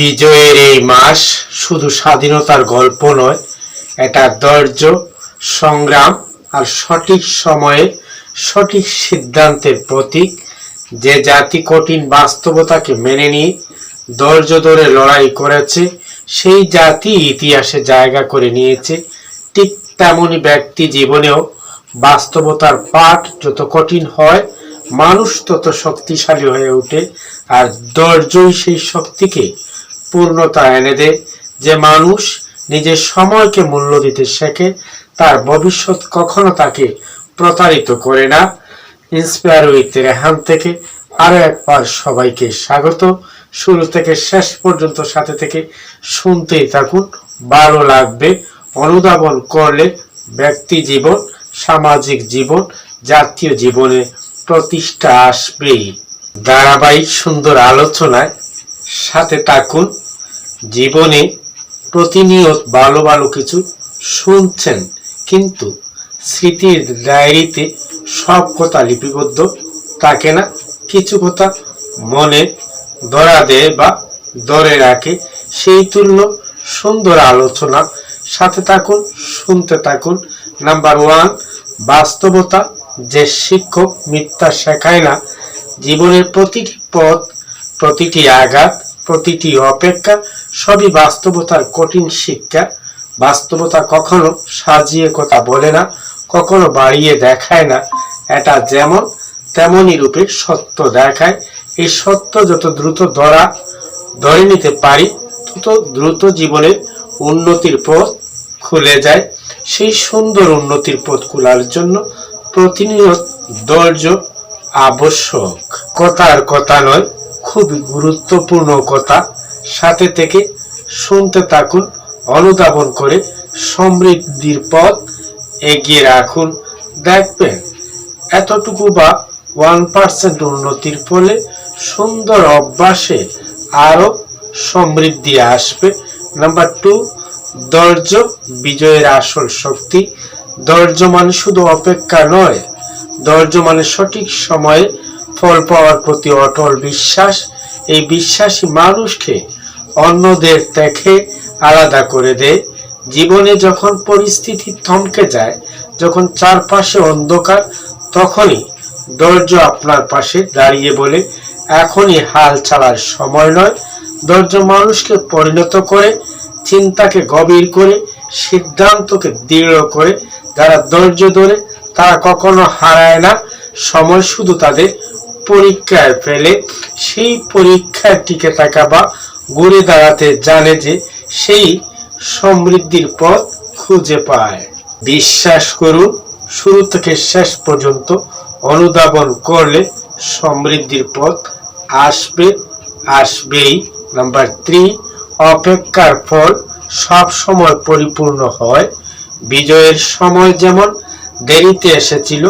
বিজয়ের এই মাস শুধু স্বাধীনতার গল্প নয়, এটা ধৈর্য, সংগ্রাম আর সঠিক সময়ে সঠিক সিদ্ধান্তের প্রতীক। যে জাতি কঠিন বাস্তবতাকে মেনে নিয়ে ধৈর্য ধরে লড়াই করেছে, সেই জাতি ইতিহাসে জায়গা করে নিয়েছে। ঠিক তেমনই ব্যক্তি জীবনেও বাস্তবতার পাঠ যত কঠিন হয়, মানুষ তত শক্তিশালী হয়ে ওঠে। আর ধৈর্যই সেই শক্তিকে পূর্ণতা এনে দেয় যে মানুষ নিজের সময়কে মূল্য দিতে শেখে, তার ভবিষ্যৎ কখনো তাকে প্রতারিত করে না। ইন্সপায়ার উইথ রেহান থেকে আরও একবার সবাইকে স্বাগত। শুরু থেকে শেষ পর্যন্ত সাথে থেকে শুনতেই থাকুন। ভালো লাগবে, অনুধাবন করলে ব্যক্তি জীবন, সামাজিক জীবন, জাতীয় জীবনে প্রতিষ্ঠা আসবেই। ধারাবাহিক সুন্দর আলোচনায় সাথে থাকুন। জীবনে প্রতিনিয়ত ভালো ভালো কিছু শুনছেন, কিন্তু স্মৃতির ডায়েরিতে সব কথা লিপিবদ্ধ থাকে না। কিছু কথা মনে ধরা দেয় বা ধরে রাখে, সেই তুল্য সুন্দর আলোচনা। সাথে থাকুন, শুনতে থাকুন। নাম্বার ওয়ান, বাস্তবতা যে শিক্ষক মিথ্যা শেখায় না, জীবনের প্রতিটি পথ, প্রতিটি আঘাত, প্রতিটি অপেক্ষা সবই বাস্তবতার কঠিন শিক্ষা। বাস্তবতা কখনো সাজিয়ে কথা বলে না, কখনো বাড়িয়ে দেখায় না। এটা যেমন তেমনই রূপে সত্য দেখায়। এই সত্য যত দ্রুত ধরা, ধরে নিতে পারি, তত দ্রুত জীবনের উন্নতির পথ খুলে যায়। সেই সুন্দর উন্নতির পথ খোলার জন্য প্রতিনিয়ত ধৈর্য আবশ্যক। কথার কথা নয়, খুবই গুরুত্বপূর্ণ কথা। সাথে থেকে শুনতে থাকুন, অনুধাবন করে সমৃদ্ধির পথ এগিয়ে রাখুন। দেখবেন, এতটুকু বা ওয়ান পার্সেন্ট উন্নতির ফলে সুন্দর অভ্যাসে আরও সমৃদ্ধি আসবে। নাম্বার টু ধৈর্য বিজয়ের আসল শক্তি। ধৈর্য মানে শুধু অপেক্ষা নয়, ধৈর্য মানে সঠিক সময়ে ফল পাওয়ার প্রতি অটল বিশ্বাস। এই বিশ্বাসী মানুষকে অন্যদের দেখে আলাদা করে দেয়। জীবনে যখন পরিস্থিতি থমকে যায়, যখন চারপাশে অন্ধকার, তখনই ধৈর্য আপনার পাশে দাঁড়িয়ে বলে, এখনই হাল ছাড়ার সময় নয়। ধৈর্য মানুষকে পরিণত করে, চিন্তাকে গভীর করে, সিদ্ধান্তকে দৃঢ় করে, যারা ধৈর্য ধরে, তারা কখনো হারায় না। সময় শুধু তাদের পরীক্ষায় ফেলে, সেই পরীক্ষায় টিকে থাকা বা ঘুরে দাঁড়াতে জানে যে সেই সমৃদ্ধির পথ খুঁজে পায়। বিশ্বাস করুন, শুরু থেকে শেষ পর্যন্ত অনুধাবন করলে সমৃদ্ধির পথ আসবে, আসবেই। নাম্বার থ্রি, অপেক্ষার ফল সব সময় পরিপূর্ণ হয়। বিজয়ের সময় যেমন দেরিতে এসেছিল,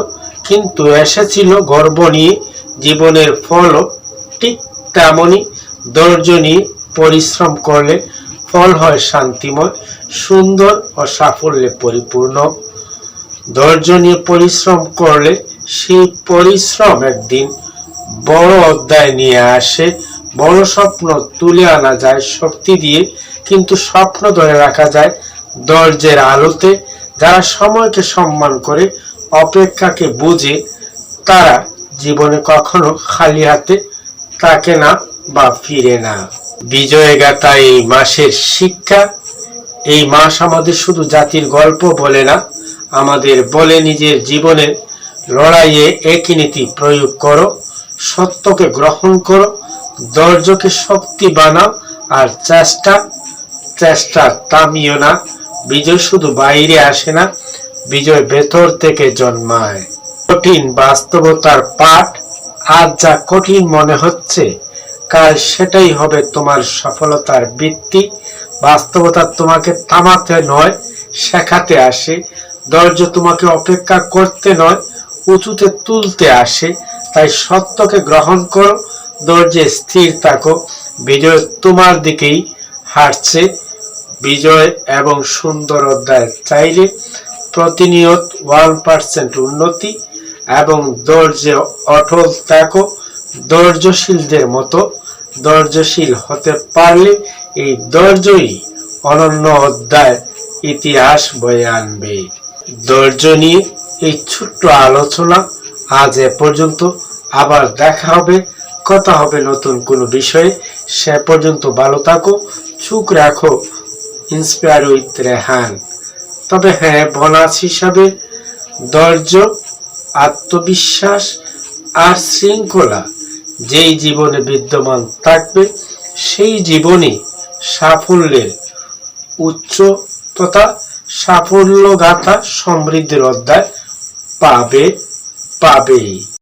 কিন্তু এসেছিল গর্ব নিয়ে জীবনের ফলও ঠিক তেমনই ধৈর্য নিয়ে পরিশ্রম করলে ফল হয় শান্তিময়, সুন্দর ও সাফল্যে পরিপূর্ণ। ধৈর্য নিয়ে পরিশ্রম করলে সেই পরিশ্রম একদিন বড় অধ্যায় নিয়ে আসে, বড় স্বপ্ন তুলে আনা যায় শক্তি দিয়ে, কিন্তু স্বপ্ন ধরে রাখা যায় ধৈর্যের আলোতে। যারা সময়কে সম্মান করে, অপেক্ষাকে বুঝে, তারা জীবনে কখনো খালি হাতে তাকে না বা ফিরে না। বিজয় গাথা এই মাসের শিক্ষা। এই মাস আমাদের শুধু জাতির গল্প বলে না, আমাদের বলে নিজের জীবনের লড়াইয়ে একই নীতি প্রয়োগ করো, সত্যকে গ্রহণ করো, ধৈর্যকে শক্তি বানাও, আর চেষ্টা চেষ্টা থামিও না। বিজয় শুধু বাইরে আসে না, বিজয় ভেতর থেকে জন্মায়। কঠিন বাস্তবতার পাঠ আজ যা কঠিন মনে হচ্ছে, কাল সেটাই হবে তোমার সফলতার ভিত্তি। বাস্তবতা তোমাকে থামাতে নয়, শেখাতে আসে। ধৈর্য তোমাকে অপেক্ষা করতে নয়, উঁচুতে তুলতে আসে। তাই সত্যকে গ্রহণ করো, ধৈর্যে স্থির থাকো। বিজয় তোমার দিকেই হাঁটছে। বিজয় এবং সুন্দর অধ্যায় চাইলে প্রতিনিয়ত ওয়ান পার্সেন্ট উন্নতি এবং ধৈর্যে অটল থাকো। ধৈর্যশীলদের মতো ধৈর্যশীল হতে পারলে এই ধৈর্যই অনন্য অধ্যায় ইতিহাস বয়ে আনবে। ধৈর্য নিয়ে এই ছোট্ট আলোচনা আজ এ পর্যন্ত। আবার দেখা হবে, কথা হবে নতুন কোনো বিষয়ে। সে পর্যন্ত ভালো থাকো চুপ রাখো ইন্সপায়ার উইথ রেহান। তবে হ্যাঁ বোনাস হিসাবে ধৈর্য আত্মবিশ্বাস আর শৃঙ্খলা যেই জীবনে বিদ্যমান থাকবে, সেই জীবনে সাফল্যের উচ্চ তথা সাফল্য গাথা সমৃদ্ধির অধ্যায় পাবে, পাবেই।